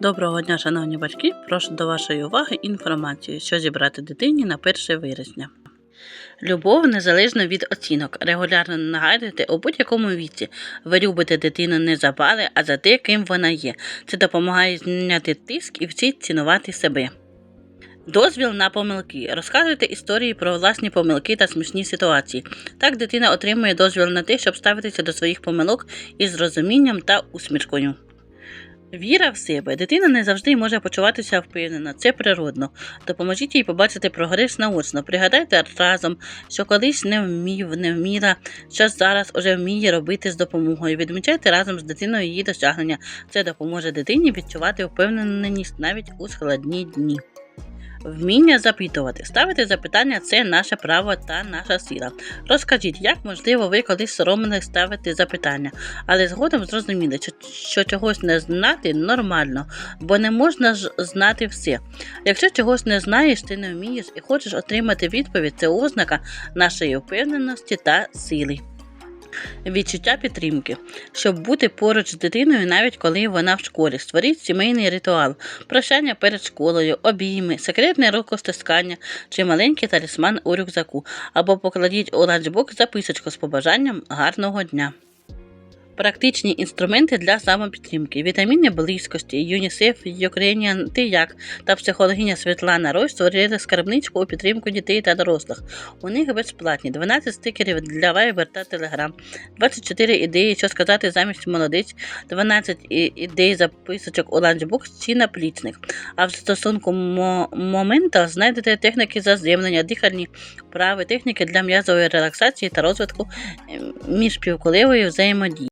Доброго дня, шановні батьки! Прошу до вашої уваги інформацію, що зібрати дитині на 1 вересня. Любов незалежно від оцінок. Регулярно нагадуйте у будь-якому віці. Ви любите дитину не за бали, а за те, ким вона є. Це допомагає зняти тиск і вчить цінувати себе. Дозвіл на помилки. Розказуйте історії про власні помилки та смішні ситуації. Так дитина отримує дозвіл на те, щоб ставитися до своїх помилок із розумінням та усмішкою. Віра в себе. Дитина не завжди може почуватися впевнено, це природно. Допоможіть їй побачити прогрес наочно. Пригадайте разом, що колись не вмів, не вміла, що зараз уже вміє робити з допомогою. Відмічайте разом з дитиною її досягнення. Це допоможе дитині відчувати впевненість навіть у складні дні. Вміння запитувати. Ставити запитання це наше право та наша сила. Розкажіть, як можливо ви колись соромились ставити запитання, але згодом зрозуміли, що, що чогось не знати нормально, бо не можна ж знати все. Якщо чогось не знаєш, ти не вмієш і хочеш отримати відповідь, це ознака нашої впевненості та сили. Відчуття підтримки, щоб бути поруч з дитиною, навіть коли вона в школі. Створіть сімейний ритуал, прощання перед школою, обійми, секретне рукостискання чи маленький талісман у рюкзаку, або покладіть у ланчбок записочку з побажанням гарного дня. Практичні інструменти для самопідтримки, вітаміни близькості, ЮНІСЕФ, Ukrainian Ти як та психологиня Світлана Рой створили скарбничку у підтримку дітей та дорослих. У них безплатні 12 стикерів для Viber та Telegram, 24 ідеї, що сказати замість молодець, 12 ідей записочок у ланчбокс чи наплічник. А в стосунку мо- момента знайдете техніки заземлення, дихальні вправи, техніки для м'язової релаксації та розвитку е, міжпівкулевої взаємодії.